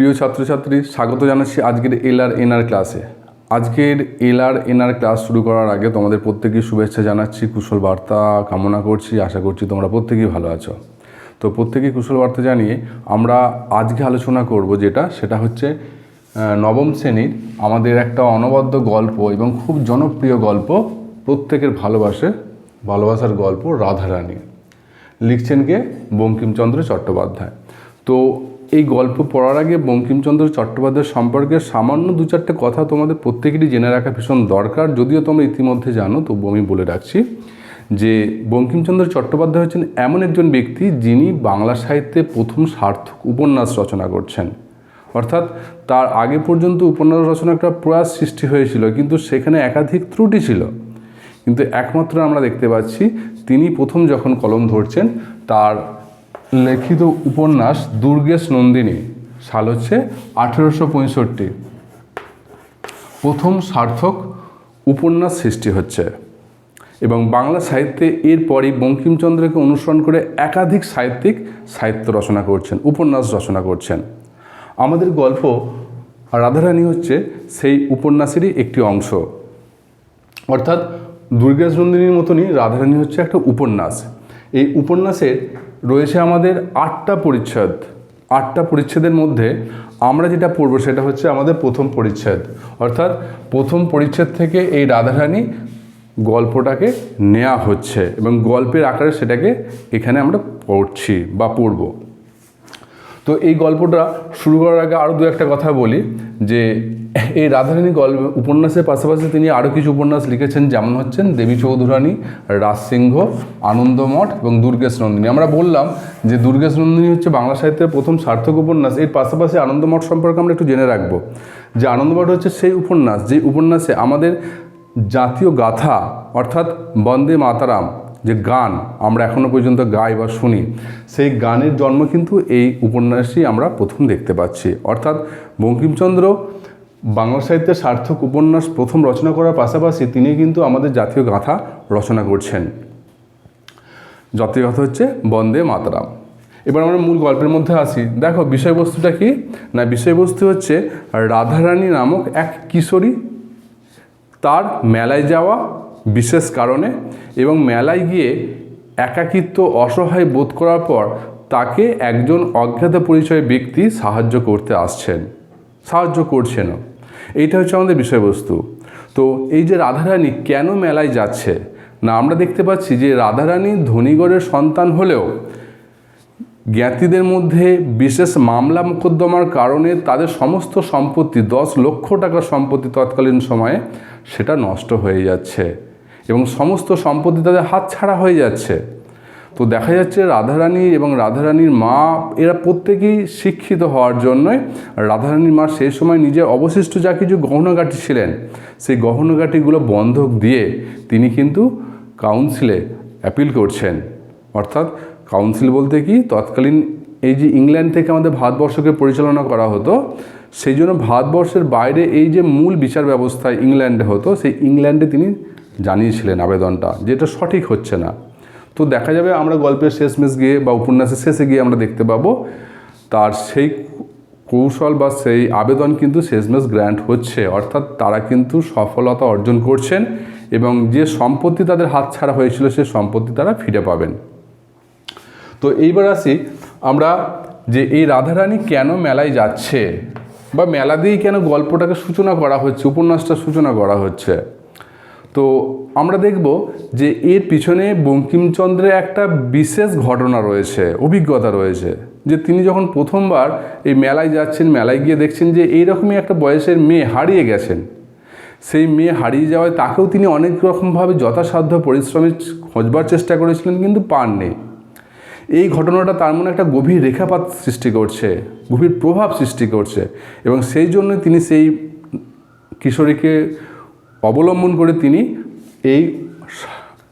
প্রিয় ছাত্রছাত্রী, স্বাগত জানাচ্ছি আজকের এল আর এনআর ক্লাসে। আজকের এল আর এনআর ক্লাস শুরু করার আগে তোমাদের প্রত্যেকেই শুভেচ্ছা জানাচ্ছি, কুশল বার্তা কামনা করছি, আশা করছি তোমরা প্রত্যেকেই ভালো আছো। তো প্রত্যেকেই কুশল বার্তা জানিয়ে আমরা আজকে আলোচনা করব যেটা, সেটা হচ্ছে নবম শ্রেণির আমাদের একটা অনবদ্য গল্প এবং খুব জনপ্রিয় গল্প, প্রত্যেকের ভালোবাসে, ভালোবাসার গল্প রাধারানী। লিখছেন কে? বঙ্কিমচন্দ্র চট্টোপাধ্যায়। তো এই গল্প পড়ার আগে বঙ্কিমচন্দ্র চট্টোপাধ্যায় সম্পর্কে সামান্য দু চারটে কথা তোমাদের প্রত্যেকেরই জেনে রাখা ভীষণ দরকার, যদিও তোমরা ইতিমধ্যে জানো তবু আমি বলে রাখছি যে বঙ্কিমচন্দ্র চট্টোপাধ্যায় হচ্ছেন এমন একজন ব্যক্তি যিনি বাংলা সাহিত্যে প্রথম সার্থক উপন্যাস রচনা করছেন। অর্থাৎ তার আগে পর্যন্ত উপন্যাস রচনা একটা প্রয়াস সৃষ্টি হয়েছিল, কিন্তু সেখানে একাধিক ত্রুটি ছিল। কিন্তু একমাত্র আমরা দেখতে পাচ্ছি, তিনি প্রথম যখন কলম ধরছেন, তার লিখিত উপন্যাস দুর্গেশ নন্দিনী সাল হচ্ছে আঠেরোশো পঁয়ষট্টি। প্রথম সার্থক উপন্যাস সৃষ্টি হচ্ছে এবং বাংলা সাহিত্যে এরপরই বঙ্কিমচন্দ্রকে অনুসরণ করে একাধিক সাহিত্যিক সাহিত্য রচনা করছেন, উপন্যাস রচনা করছেন। আমাদের গল্প রাধারানী হচ্ছে সেই উপন্যাসেরই একটি অংশ। অর্থাৎ দুর্গেশ নন্দিনীর মতনই রাধারানী হচ্ছে একটা উপন্যাস। এই উপন্যাসে রয়েছে আমাদের আটটা পরিচ্ছেদ। আটটা পরিচ্ছেদের মধ্যে আমরা যেটা পড়ব সেটা হচ্ছে আমাদের প্রথম পরিচ্ছেদ। অর্থাৎ প্রথম পরিচ্ছেদ থেকে এই রাধারানী গল্পটাকে নেওয়া হচ্ছে এবং গল্পের আকারে সেটাকে এখানে আমরা পড়ছি বা পড়ব। তো এই গল্পটা শুরু করার আগে আরও দু একটা কথা বলি, যে এই রাধারানী গল্প, উপন্যাসের পাশাপাশি তিনি আরও কিছু উপন্যাস লিখেছেন, যেমন হচ্ছেন দেবী চৌধুরানী রাজসিংহ আনন্দমঠ এবং দুর্গেশ নন্দিনী। আমরা বললাম যে দুর্গেশ নন্দিনী হচ্ছে বাংলা সাহিত্যের প্রথম সার্থক উপন্যাস। এর পাশাপাশি আনন্দমঠ সম্পর্কে আমরা একটু জেনে রাখব। যে আনন্দমঠ হচ্ছে সেই উপন্যাস যে উপন্যাসে আমাদের জাতীয় গাথা, অর্থাৎ বন্দে মাতারাম যে গান আমরা এখনও পর্যন্ত গাই বা শুনি, সেই গানের জন্ম কিন্তু এই উপন্যাসই আমরা প্রথম দেখতে পাচ্ছি। অর্থাৎ বঙ্কিমচন্দ্র বাংলা সাহিত্যের সার্থক উপন্যাস প্রথম রচনা করার পাশাপাশি তিনি কিন্তু আমাদের জাতীয় গাথা রচনা করছেন। জাতীয় গাথা হচ্ছে বন্দে মাতারাম। এবার আমরা মূল গল্পের মধ্যে আসি। দেখো, বিষয়বস্তুটা কি? না, বিষয়বস্তু হচ্ছে রাধারানী নামক এক কিশোরী। তার মেলায় যাওয়া বিশেষ কারণে এবং মেলায় গিয়ে একাকিত্ব, অসহায় বোধ করার পর তাকে একজন অজ্ঞাত পরিচয় ব্যক্তি সাহায্য করতে আসছেন। সাহায্য করছেনও। এইটা হচ্ছে আমাদের বিষয়বস্তু। তো এই যে রাধারানী কেন মেলায় যাচ্ছে? না, আমরা দেখতে পাচ্ছি যে রাধারানী ধনীগড়ের সন্তান হলেও জ্ঞাতিদের মধ্যে বিশেষ মামলা মোকদ্দমার কারণে তাদের সমস্ত সম্পত্তি, দশ লক্ষ টাকার সম্পত্তি তৎকালীন সময়ে সেটা নষ্ট হয়ে যাচ্ছে। এবং সমস্ত সম্পত্তি তাদের হাতছাড়া হয়ে যাচ্ছে। তো দেখা যাচ্ছে রাধারানী এবং রাধারানীর মা, এরা প্রত্যেকেই শিক্ষিত হওয়ার জন্যই রাধারানীর মা সেই সময় নিজের অবশিষ্ট যা কিছু গহনাগাটি ছিলেন, সেই গহনাগাটিগুলো বন্ধক দিয়ে তিনি কিন্তু কাউন্সিলে অ্যাপিল করছেন। অর্থাৎ কাউন্সিল বলতে কি, তৎকালীন এই যে ইংল্যান্ড থেকে আমাদের ভারতবর্ষকে পরিচালনা করা হতো, সেই জন্য ভারতবর্ষের বাইরে এই যে মূল বিচার ব্যবস্থা ইংল্যান্ডে হতো, সেই ইংল্যান্ডে তিনি জানিয়েছিলেন আবেদনটা, যেটা সঠিক হচ্ছে না। তো দেখা যাবে আমরা গল্পের শেষমেশ গিয়ে বা উপন্যাসের শেষে গিয়ে আমরা দেখতে পাবো, তার সেই কৌশল বা সেই আবেদন কিন্তু শেষমেশ গ্র্যান্ট হচ্ছে। অর্থাৎ তারা কিন্তু সফলতা অর্জন করছেন এবং যে সম্পত্তি তাদের হাতছাড়া হয়েছিল, সে সম্পত্তি তারা ফিরে পাবেন। তো এইবার আসি আমরা যে এই রাধারানী কেন মেলায় যাচ্ছে বা মেলা দিয়েই কেন গল্পটাকে সূচনা করা হচ্ছে, উপন্যাসটা সূচনা করা হচ্ছে? তো আমরা দেখব যে এর পিছনে বঙ্কিমচন্দ্রের একটা বিশেষ ঘটনা রয়েছে, অভিজ্ঞতা রয়েছে, যে তিনি যখন প্রথমবার এই মেলায় যাচ্ছেন, মেলায় গিয়ে দেখছেন যে এইরকমই একটা বয়সের মেয়ে হারিয়ে গেছেন। সেই মেয়ে হারিয়ে যাওয়ায় তাকেও তিনি অনেক রকমভাবে যথাসাধ্য পরিশ্রমে খোঁজবার চেষ্টা করেছিলেন, কিন্তু পাননি। এই ঘটনাটা তার মনে একটা গভীর রেখাপাত সৃষ্টি করছে, গভীর প্রভাব সৃষ্টি করছে এবং সেই জন্য তিনি সেই কিশোরীকে অবলম্বন করে তিনি এই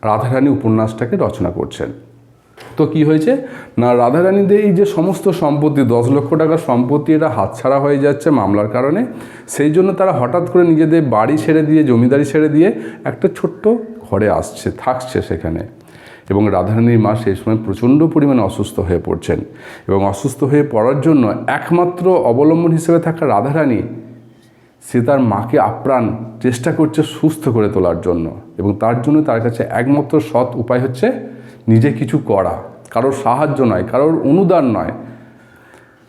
রাধারানী উপন্যাসটাকে রচনা করছেন। তো কি হয়েছে? না, রাধারানীদের এই যে সমস্ত সম্পত্তি, দশ লক্ষ টাকার সম্পত্তি এটা হাতছাড়া হয়ে যাচ্ছে মামলার কারণে, সেই জন্য তারা হঠাৎ করে নিজেদের বাড়ি ছেড়ে দিয়ে, জমিদারি ছেড়ে দিয়ে একটা ছোট্ট ঘরে আসছে, থাকছে সেখানে। এবং রাধারানীর মা সেই সময় প্রচণ্ড পরিমাণে অসুস্থ হয়ে পড়ছেন। এবং অসুস্থ হয়ে পড়ার জন্য একমাত্র অবলম্বন হিসেবে থাকা রাধারানী সে তার মাকে আপ্রাণ চেষ্টা করছে সুস্থ করে তোলার জন্য এবং তার জন্য তার কাছে একমাত্র সৎ উপায় হচ্ছে নিজে কিছু করা। কারোর সাহায্য নয়, কারোর অনুদান নয়।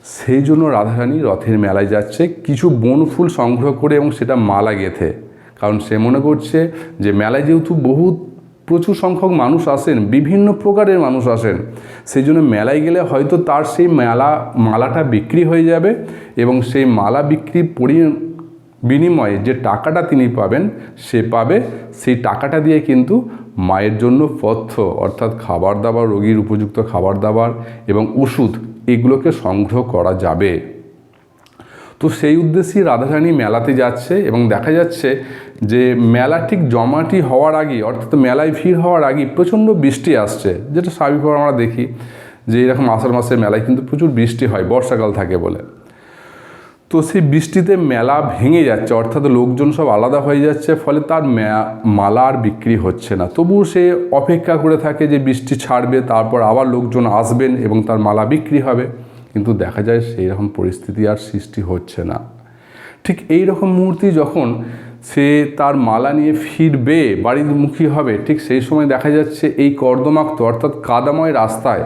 সেই জন্য রাধারানী রথের মেলায় যাচ্ছে, কিছু বনফুল সংগ্রহ করে এবং সেটা মালা গেথে। কারণ সে মনে করছে যে মেলায় যেহেতু বহু প্রচুর সংখ্যক মানুষ আসেন, বিভিন্ন প্রকারের মানুষ আসেন, সেই জন্য মেলায় গেলে হয়তো তার সেই মেলা, মালাটা বিক্রি হয়ে যাবে এবং সেই মালা বিক্রি পরি বিনিময়ে যে টাকাটা তিনি পাবেন, সে পাবে। সেই টাকাটা দিয়ে কিন্তু মায়ের জন্য পথ্য, অর্থাৎ খাবার দাবার রোগীর উপযুক্ত খাবার দাবার এবং ওষুধ, এগুলোকে সংগ্রহ করা যাবে। তো সেই উদ্দেশ্যেই রাধারানী মেলাতে যাচ্ছে এবং দেখা যাচ্ছে যে মেলা ঠিক জমাটি হওয়ার আগে অর্থাৎ মেলায় ভিড় হওয়ার আগে প্রচণ্ড বৃষ্টি আসছে, যেটা স্বাভাবিকভাবে আমরা দেখি যে এরকম আষাঢ় মাসের মেলায় কিন্তু প্রচুর বৃষ্টি হয়, বর্ষাকাল থাকে বলে। তো সেই বৃষ্টিতে মেলা ভেঙে যাচ্ছে, অর্থাৎ লোকজন সব আলাদা হয়ে যাচ্ছে, ফলে তার মালা আর বিক্রি হচ্ছে না। তবুও সে অপেক্ষা করে থাকে যে বৃষ্টি ছাড়বে, তারপর আবার লোকজন আসবেন এবং তার মালা বিক্রি হবে। কিন্তু দেখা যায় সেই রকম পরিস্থিতি আর সৃষ্টি হচ্ছে না। ঠিক এই রকম মুহূর্তে যখন সে তার মালা নিয়ে ফিরবে, বাড়ির মুখী হবে, ঠিক সেই সময় দেখা যাচ্ছে এই কর্দমাক্ত, অর্থাৎ কাদাময় রাস্তায়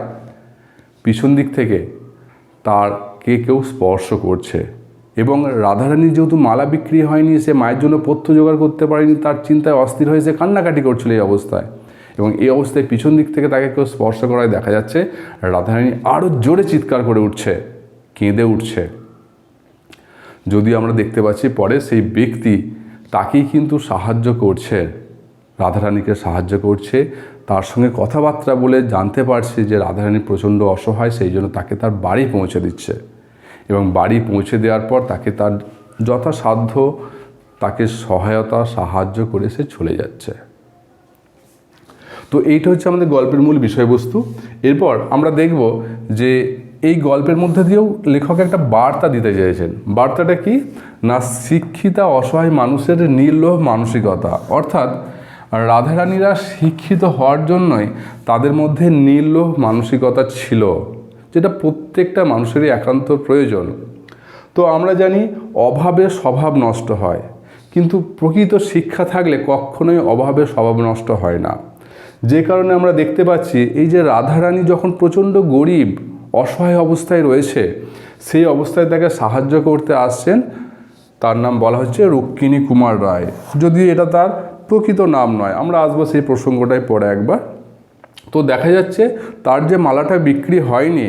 পিছন দিক থেকে তার কে কেউ স্পর্শ করছে। এবং রাধারানীর যেহেতু মালা বিক্রি হয়নি, সে মায়ের জন্য পথ্য জোগাড় করতে পারেনি, তার চিন্তায় অস্থির হয়ে সে কান্নাকাটি করছিল এই অবস্থায়। এবং এই অবস্থায় পিছন দিক থেকে তাকে কেউ স্পর্শ করায় দেখা যাচ্ছে, রাধারানী আরও জোরে চিৎকার করে উঠছে, কেঁদে উঠছে। যদি আমরা দেখতে পাচ্ছি পরে সেই ব্যক্তি তাকেই কিন্তু সাহায্য করছে, রাধারানীকে সাহায্য করছে, তার সঙ্গে কথাবার্তা বলে জানতে পারছে যে রাধারানী প্রচণ্ড অসহায়, সেই জন্য তাকে তার বাড়ি পৌঁছে দিচ্ছে। এবং বাড়ি পৌঁছে দেওয়ার পর তাকে তার যথাসাধ্য তাকে সহায়তা, সাহায্য করে সে চলে যাচ্ছে। তো এইটা হচ্ছে আমাদের গল্পের মূল বিষয়বস্তু। এরপর আমরা দেখব যে এই গল্পের মধ্যে দিয়েও লেখক একটা বার্তা দিতে চেয়েছেন। বার্তাটা কি? না, শিক্ষিতা অসহায় মানুষের নির্লোভ মানসিকতা। অর্থাৎ রাধারানীরা শিক্ষিত হওয়ার জন্যই তাদের মধ্যে নির্লোভ মানসিকতা ছিল। যেটা প্রত্যেকটা মানুষেরই একান্ত প্রয়োজন। তো আমরা জানি অভাবে স্বভাব নষ্ট হয়, কিন্তু প্রকৃত শিক্ষা থাকলে কখনোই অভাবে স্বভাব নষ্ট হয় না। যে কারণে আমরা দেখতে পাচ্ছি, এই যে রাধারানী যখন প্রচণ্ড গরিব, অসহায় অবস্থায় রয়েছে, সেই অবস্থায় তাকে সাহায্য করতে আসছেন, তার নাম বলা হচ্ছে রুক্মিণী কুমার রায়। যদিও এটা তার প্রকৃত নাম নয়, আমরা আসব সেই প্রসঙ্গটাই পরে একবার। তো দেখা যাচ্ছে তার যে মালাটা বিক্রি হয়নি,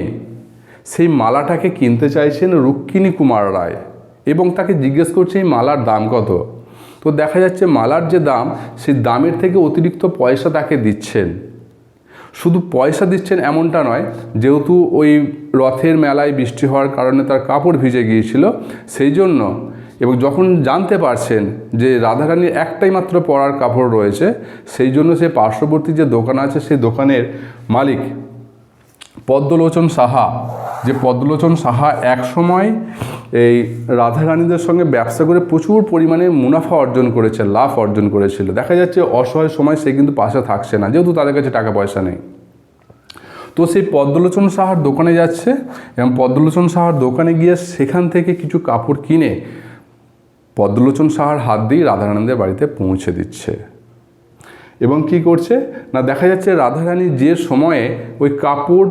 সেই মালাটাকে কিনতে চাইছেন রুক্মিণী কুমার রায় এবং তাকে জিজ্ঞেস করছে এই মালার দাম কত। তো দেখা যাচ্ছে মালার যে দাম, সেই দামের থেকে অতিরিক্ত পয়সা তাকে দিচ্ছেন। শুধু পয়সা দিচ্ছেন এমনটা নয়, যেহেতু ওই রথের মেলায় বৃষ্টি হওয়ার কারণে তার কাপড় ভিজে গিয়েছিল, সেই জন্য এবং যখন জানতে পারছেন যে রাধারানীর একটাই মাত্র পরার কাপড় রয়েছে, সেই জন্য সে পার্শ্ববর্তী যে দোকান আছে, সেই দোকানের মালিক পদ্মলোচন সাহা, যে পদ্মলোচন সাহা একসময় এই রাধারানীদের সঙ্গে ব্যবসা করে প্রচুর পরিমাণে মুনাফা অর্জন করেছে, লাভ অর্জন করেছিল। দেখা যাচ্ছে অসহায় সময় সে কিন্তু পাশে থাকছে না, যেহেতু তাদের কাছে টাকা পয়সা নেই। তো সেই পদ্মলোচন সাহার দোকানে যাচ্ছে এবং পদ্মলোচন সাহার দোকানে গিয়ে সেখান থেকে কিছু কাপড় কিনে পদ্মলোচন সাহার হাত দিয়ে রাধারানীদের বাড়িতে পৌঁছে দিচ্ছে। এবং কি করছে? না, দেখা যাচ্ছে রাধারানী যে সময়ে ওই কাপড়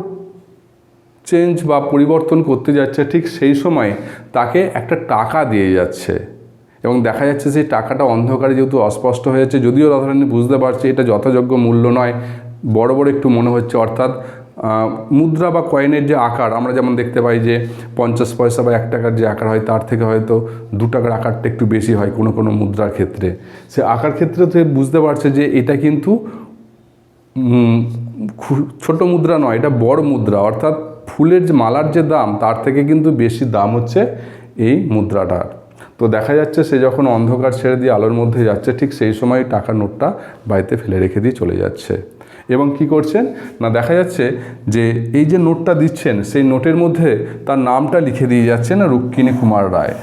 চেঞ্জ বা পরিবর্তন করতে যাচ্ছে, ঠিক সেই সময়ে তাকে একটা টাকা দিয়ে যাচ্ছে। এবং দেখা যাচ্ছে সেই টাকাটা অন্ধকারে যেহেতু অস্পষ্ট হয়ে যাচ্ছে, যদিও রাধারানী বুঝতে পারছে এটা যথাযোগ্য মূল্য নয় বড় বড় একটু মনে হচ্ছে, অর্থাৎ মুদ্রা বা কয়েনের যে আকার, আমরা যেমন দেখতে পাই যে পঞ্চাশ পয়সা বা এক টাকার যে আকার হয়, তার থেকে হয়তো দু টাকার আকারটা একটু বেশি হয় কোনো কোনো মুদ্রার ক্ষেত্রে। সে আকার ক্ষেত্রে তো বুঝতে পারছে যে এটা কিন্তু ছোট মুদ্রা নয়, এটা বড় মুদ্রা, অর্থাৎ ফুলের যে মালার যে দাম, তার থেকে কিন্তু বেশি দাম হচ্ছে এই মুদ্রাটার তো দেখা যাচ্ছে সে যখন অন্ধকার ছেড়ে দিয়ে আলোর মধ্যে যাচ্ছে, ঠিক সেই সময় টাকার নোটটা বাড়িতে ফেলে রেখে দিয়ে চলে যাচ্ছে। এবং কি করছেন? না, দেখা যাচ্ছে যে এই যে নোটটা দিচ্ছেন, সেই নোটের মধ্যে তার নামটা লিখে দিয়ে যাচ্ছেন রুক্মিণী কুমার রায়।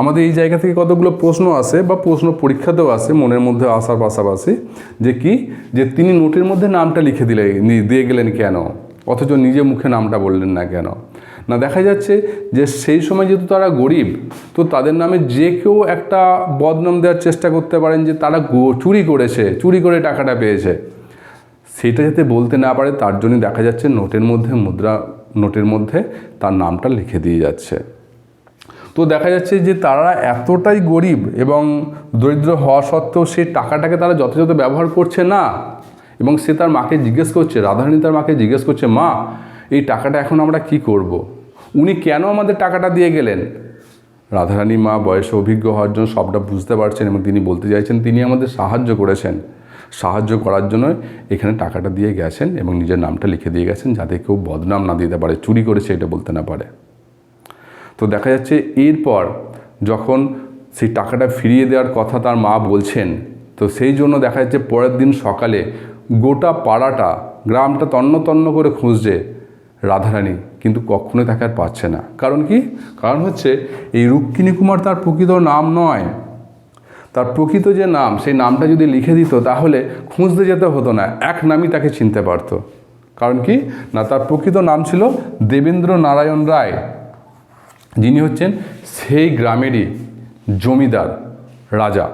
আমাদের এই জায়গা থেকে কতগুলো প্রশ্ন আসে বা প্রশ্ন পরীক্ষাতেও আসে মনের মধ্যে আসার পাশাপাশি, যে কি? যে তিনি নোটের মধ্যে নামটা লিখে দিলে, দিয়ে গেলেন কেন? অথচ নিজে মুখে নামটা বললেন না কেন? না দেখা যাচ্ছে যে সেই সময় যেহেতু তারা গরিব, তো তাদের নামে যে কেউ একটা বদনাম দেওয়ার চেষ্টা করতে পারেন যে তারা চুরি করেছে, চুরি করে টাকাটা পেয়েছে। সেটা যাতে বলতে না পারে, তার জন্য দেখা যাচ্ছে নোটের মধ্যে মুদ্রা, নোটের মধ্যে তার নামটা লিখে দিয়ে যাচ্ছে। তো দেখা যাচ্ছে যে তারা এতটাই গরিব এবং দরিদ্র হওয়া সত্ত্বেও সেই টাকাটাকে তারা যথাযথ ব্যবহার করছে না। এবং সে তার মাকে জিজ্ঞেস করছে, রাধারানী তার মাকে জিজ্ঞেস করছে, মা এই টাকাটা এখন আমরা কি করব। উনি কেন আমাদের টাকাটা দিয়ে গেলেন? রাধারানী মা বয়সে অভিজ্ঞ হওয়ার জন্য সবটা বুঝতে পারছেন এবং তিনি বলতে চাইছেন, তিনি আমাদের সাহায্য করেছেন। সাহায্য করার জন্য এখানে টাকাটা দিয়ে গেছেন এবং নিজের নামটা লিখে দিয়ে গেছেন যাতে কেউ বদনাম না দিতে পারে, চুরি করেছে এটা বলতে না পারে। তো দেখা যাচ্ছে এরপর যখন সেই টাকাটা ফিরিয়ে দেওয়ার কথা তার মা বলছেন, তো সেই জন্য দেখা যাচ্ছে পরের দিন সকালে গোটা পাড়াটা, গ্রামটা তন্ন তন্ন করে খুঁজছে। রাধারানী কিন্তু কখনোই তাকে আর পাচ্ছে না। কারণ কি? কারণ হচ্ছে এই রুক্মিণী কুমার তার প্রকৃত নাম নয়। তার প্রকৃত যে নাম, সেই নামটা যদি লিখে দিত, তাহলে খুঁজতে যেতে হতো না। এক নামই তাকে চিনতে পারত। কারণ কি? না, তার প্রকৃত নাম ছিল দেবেন্দ্র নারায়ণ রায়। যিনি হচ্ছেন সেই গ্রামেরই জমিদার, রাজা।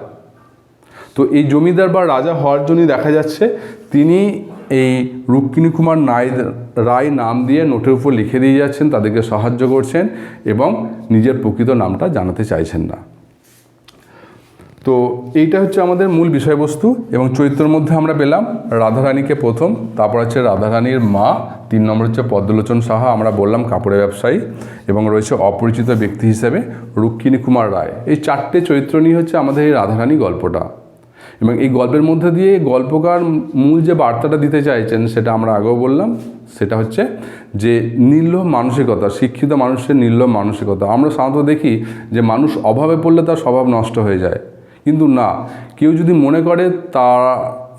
তো এই জমিদার বা রাজা হওয়ার জন্যই দেখা যাচ্ছে তিনি এই রুক্মিণী কুমার নায় রায় নাম দিয়ে নোটের উপর লিখে দিয়ে যাচ্ছেন, তাদেরকে সাহায্য করছেন এবং নিজের প্রকৃত নামটা জানাতে চাইছেন না। তো এইটা হচ্ছে আমাদের মূল বিষয়বস্তু এবং চরিত্রের মধ্যে আমরা পেলাম রাধারানীকে প্রথম, তারপর হচ্ছে রাধারানীর মা, তিন নম্বর হচ্ছে পদ্মলোচন সাহা, আমরা বললাম কাপড়ের ব্যবসায়ী এবং রয়েছে অপরিচিত ব্যক্তি হিসেবে রুক্মিণী কুমার রায়। এই চারটে চরিত্র নিয়ে হচ্ছে আমাদের এই রাধারানী গল্পটা। এবং এই গল্পের মধ্যে দিয়ে গল্পকার মূল যে বার্তাটা দিতে চাইছেন, সেটা আমরা আগেও বললাম, সেটা হচ্ছে যে নির্লোভ মানসিকতা, শিক্ষিত মানুষের নির্লোভ মানসিকতা। আমরা সাধারণত দেখি যে মানুষ অভাবে পড়লে তার স্বভাব নষ্ট হয়ে যায়। কিন্তু না, কেউ যদি মনে করে তার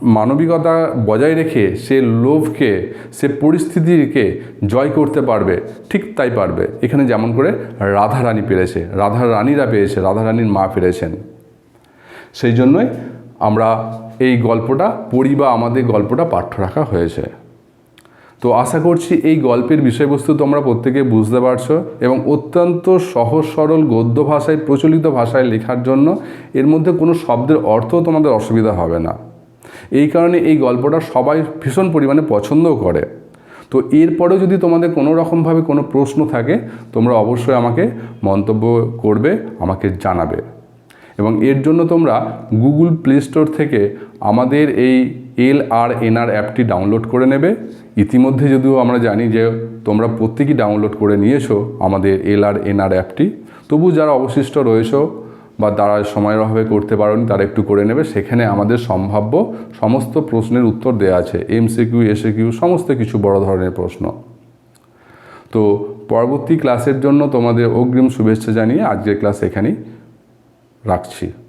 মানবিকতা বজায় রেখে সে লোভকে, সে পরিস্থিতিকে জয় করতে পারবে, ঠিক তাই পারবে। এখানে যেমন করে রাধা রানী পেরেছে রাধা রানীরা পেয়েছে রাধা রানীর মা পেরেছেন। সেই জন্যই আমরা এই গল্পটা পড়ি বা আমাদের গল্পটা পাঠ্য রাখা হয়েছে। তো আশা করছি এই গল্পের বিষয়বস্তু তোমরা প্রত্যেকে বুঝতে পারছ এবং অত্যন্ত সহজ, সরল, গদ্য ভাষায়, প্রচলিত ভাষায় লেখার জন্য এর মধ্যে কোনো শব্দের অর্থ তোমাদের অসুবিধা হবে না। এই কারণে এই গল্পটা সবাই ভীষণ পরিমাণে পছন্দও করে। তো এরপরেও যদি তোমাদের কোনো রকমভাবে কোনো প্রশ্ন থাকে, তোমরা অবশ্যই আমাকে মন্তব্য করবে, আমাকে জানাবে। এবং এর জন্য তোমরা গুগল প্লে স্টোর থেকে আমাদের এই এল আর এনআর অ্যাপটি ডাউনলোড করে নেবে। ইতিমধ্যে যদিও আমরা জানি যে তোমরা প্রত্যেকেই ডাউনলোড করে নিয়েছো আমাদের এল আর এনআর অ্যাপটি। তবু যারা অবশিষ্ট রয়েছো বা তারা সময়ের অভাবে করতে পারোনি, তারা একটু করে নেবে। সেখানে আমাদের সম্ভাব্য সমস্ত প্রশ্নের উত্তর দেওয়া আছে। এমসিকিউ এসএকিউ সমস্ত কিছু বড় ধরনের প্রশ্ন। তো পরবর্তী ক্লাসের জন্য তোমাদের অগ্রিম শুভেচ্ছা জানিয়ে আজকের ক্লাস এখানেই রাখছি